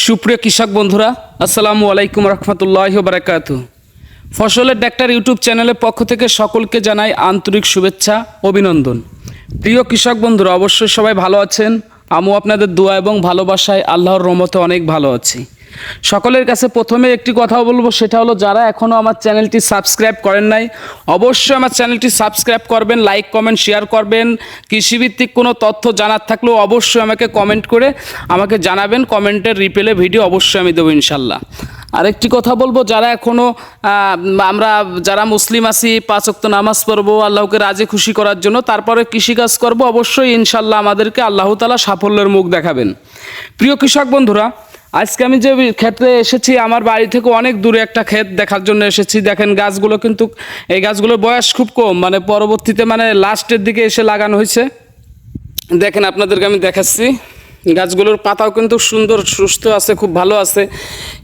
সুপ্রিয় কৃষক বন্ধুরা, আসসালামু আলাইকুম রহমতুল্লাহ বারাকাত ফসলের ডাক্তার ইউটিউব চ্যানেলের পক্ষ থেকে সকলকে জানাই আন্তরিক শুভেচ্ছা, অভিনন্দন। প্রিয় কৃষক বন্ধুরা, অবশ্যই সবাই ভালো আছেন। আমিও আপনাদের দোয়া এবং ভালোবাসায় আল্লাহর রহমতে অনেক ভালো আছি। সকলের কাছে প্রথমে একটি কথা বলব, সেটা হলো যারা এখনও আমার চ্যানেলটি সাবস্ক্রাইব করেন নাই, অবশ্যই আমার চ্যানেলটি সাবস্ক্রাইব করবেন, লাইক, কমেন্ট, শেয়ার করবেন। কৃষিভিত্তিক কোনো তথ্য জানার থাকলেও অবশ্যই আমাকে কমেন্ট করে আমাকে জানাবেন, কমেন্টের রিপেলে ভিডিও অবশ্যই আমি দেবো ইনশাল্লাহ। আরেকটি কথা বলব, যারা এখনও আমরা যারা মুসলিম আছি, পাঁচ ওয়াক্ত নামাজ পড়ব, আল্লাহকে রাজি খুশি করার জন্য, তারপরে কৃষিকাজ করব, অবশ্যই ইনশাল্লাহ আমাদেরকে আল্লাহ তালা সাফল্যের মুখ দেখাবেন। প্রিয় কৃষক বন্ধুরা আজকে আমি যে ক্ষেত্রে এসেছি, আমার বাড়ি থেকে অনেক দূরে একটা ক্ষেত দেখার জন্য এসেছি। দেখেন গাছগুলো কিন্তু, এই গাছগুলোর বয়স খুব কম মানে পরবর্তীতে মানে লাস্টের দিকে এসে লাগানো হয়েছে। দেখেন আপনাদেরকে আমি দেখাচ্ছি। গাছগুলোর পাতাও কিন্তু সুন্দর, সুস্থ আছে, খুব ভালো আছে।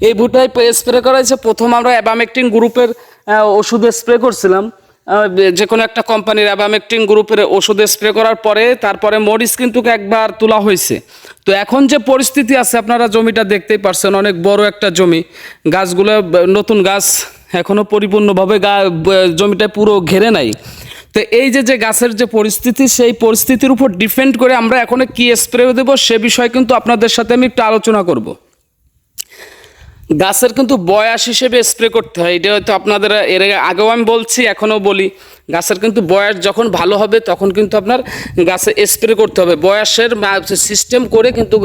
এই ভুটায় স্প্রে করা হয়েছে। প্রথম আমরা অ্যাবামেকটিন গ্রুপের ওষুধ স্প্রে করছিলাম। যে কোনো একটা কোম্পানির অ্যাবামেকটিন গ্রুপের ওষুধ স্প্রে করার পরে, তারপরে মরিচ কিন্তু একবার তোলা হয়েছে। তো এখন যে পরিস্থিতি আছে, আপনারা জমিটা দেখতেই পারছেন, অনেক বড় একটা জমি। গাছগুলো, নতুন গাছ এখনও পরিপূর্ণভাবে গা জমিটা পুরো ঘেরে নাই। তো এই যে যে গাছের যে পরিস্থিতি, সেই পরিস্থিতির উপর ডিপেন্ড করে আমরা এখন কি স্প্রে দেবো, সে বিষয়ে কিন্তু আপনাদের সাথে আমি একটু আলোচনা করব। গাছের কিন্তু বয়স হিসেবে স্প্রে করতে হয়। এটা হয়তো আপনাদের, এর আগেও আমি বলছি, এখনও বলি। গাছের কিন্তু বয়স যখন ভালো হবে, তখন কিন্তু আপনার গাছে স্প্রে করতে হবে। বয়সের সিস্টেম করে কিন্তু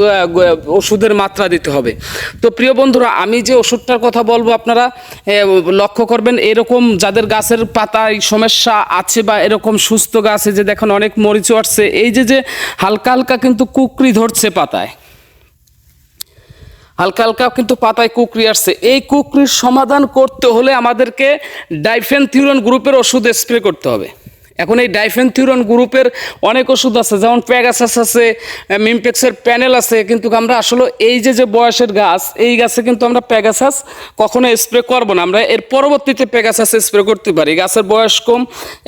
ওষুধের মাত্রা দিতে হবে। তো প্রিয় বন্ধুরা, আমি যে ওষুধটার কথা বলব আপনারা লক্ষ্য করবেন, এরকম যাদের গাছের পাতায় সমস্যা আছে বা এরকম সুস্থ গাছে যে দেখেন অনেক মরিচ আসছে, এই যে যে হালকা হালকা কিন্তু কুকরি ধরছে পাতায়। হালকা হালকা কিন্তু পাতায় কুকরি আসছে। এই কুকরির সমাধান করতে হলে আমাদেরকে ডাইফেন থিউরন গ্রুপের ওষুধ স্প্রে করতে হবে। এখন এই ডাইফেনথিউরন গ্রুপের অনেক ওষুধ আছে, যেমন প্যাগাসাস আছে মিমপেক্সের প্যানেল আছে, কিন্তু আমরা আসলে এই যে যে বয়সের গাছ, এই গাছে কিন্তু আমরা প্যাগাসাস কখনো স্প্রে করব না। আমরা এর পরবর্তীতে প্যাগাসাস স্প্রে করতে পারি। গাছের বয়স কম।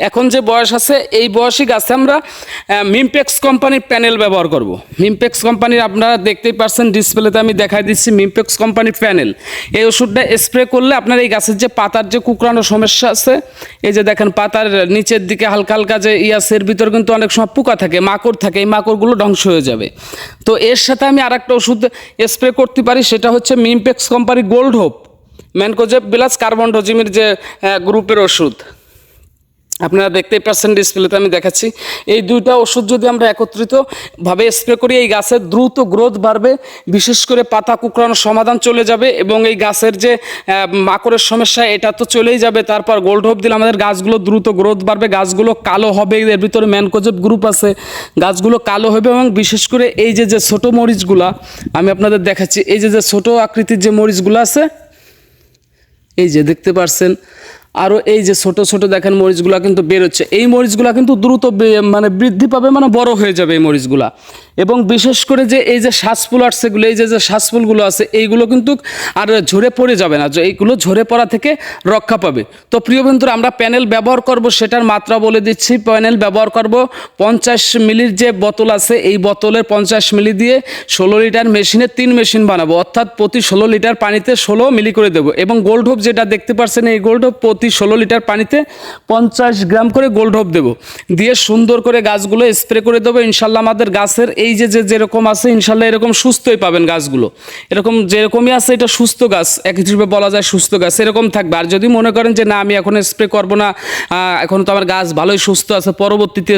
এখন যে বয়স আছে, এই বয়সী গাছে আমরা মিমপেক্স কোম্পানির প্যানেল ব্যবহার করব। মিমপেক্স কোম্পানির আপনারা দেখতেই পারছেন ডিসপ্লেতে আমি দেখাই দিচ্ছি মিমপেক্স কোম্পানির প্যানেল এই ওষুধটা স্প্রে করলে আপনার এই গাছের যে পাতার যে কুকরানো সমস্যা আছে, এই যে দেখেন পাতার নিচের দিকে হালকা হালকা যে ইয়াসের ভিতর কিন্তু অনেক সময় পোকা থাকে, মাকড় থাকে, এই মাকড়গুলো ধ্বংস হয়ে যাবে। তো এর সাথে আমি আর একটা ওষুধ স্প্রে করতে পারি, সেটা হচ্ছে Mimpex company Gold Hope, mancozeb বিলাস কার্বন ডোজিমের যে গ্রুপের ওষুধ। আপনারা দেখতেই পাচ্ছেন ডিসপ্লেতে আমি দেখাচ্ছি। এই দুইটা ওষুধ যদি আমরা একত্রিতভাবে স্প্রে করি, এই গাছের দ্রুত গ্রোথ বাড়বে, বিশেষ করে পাতা কুকড়ানোর সমাধান চলে যাবে এবং এই গাছের যে মাকড়ের সমস্যা, এটা তো চলেই যাবে। তারপর গোল্ড হোপ দিলে আমাদের গাছগুলো দ্রুত গ্রোথ বাড়বে, গাছগুলো কালো হবে। এর ভিতরে ম্যানকোজেব গ্রুপ আছে, গাছগুলো কালো হবে এবং বিশেষ করে এই যে যে ছোটো মরিচগুলা, আমি আপনাদের দেখাচ্ছি। এই যে যে ছোটো আকৃতির যে মরিচগুলো আছে, এই যে দেখতে পারছেন আরও এই যে ছোট ছোট দেখেন মরিচগুলা কিন্তু বেরোচ্ছে। এই মরিচগুলা কিন্তু দ্রুত মানে বৃদ্ধি পাবে মানে বড় হয়ে যাবে এই মরিচগুলা। এবং বিশেষ করে যে এই যে শ্বাসফুল আসছে এগুলো, এই যে যে শ্বাসফুলগুলো আছে, এইগুলো কিন্তু আর ঝরে পড়ে যাবে না। যে এইগুলো ঝরে পড়া থেকে রক্ষা পাবে। তো প্রিয় বন্ধুরা, আমরা প্যানেল ব্যবহার করব, সেটার মাত্রা বলে দিচ্ছি। প্যানেল ব্যবহার করব পঞ্চাশ মিলির যে বোতল আছে, এই বোতলের পঞ্চাশ মিলি দিয়ে ষোলো লিটার মেশিনে তিন মেশিন বানাবো। অর্থাৎ প্রতি ষোলো লিটার পানিতে ষোলো মিলি করে দেবো। এবং গোল্ড হোপ যেটা দেখতে পাচ্ছেন এই গোল্ড হোপ প্রতি ষোলো লিটার পানিতে পঞ্চাশ গ্রাম করে গোল্ড হোপ দেবো। দিয়ে সুন্দর করে গাছগুলো স্প্রে করে দেবো। ইনশাল্লাহ আমাদের গাছের এই যে যে যেরকম আছে, ইনশাল্লাহ এরকম সুস্থই পাবেন গাছগুলো। এরকম যেরকমই আছে, এটা সুস্থ গাছ। এক হিসেবে বলা যায় সুস্থ গাছ। এরকম থাকবে। আর যদি মনে করেন যে, না, আমি এখন স্প্রে করব না এখন তো আমার গাছ ভালোই সুস্থ আছে, পরবর্তীতে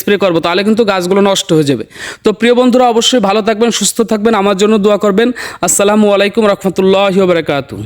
স্প্রে করব, তাহলে কিন্তু গাছগুলো নষ্ট হয়ে যাবে। তো প্রিয় বন্ধুরা, অবশ্যই ভালো থাকবেন, সুস্থ থাকবেন। আমার জন্য দোয়া করবেন। আসসালামু আলাইকুম রহমতুল্লাহ বারকাতু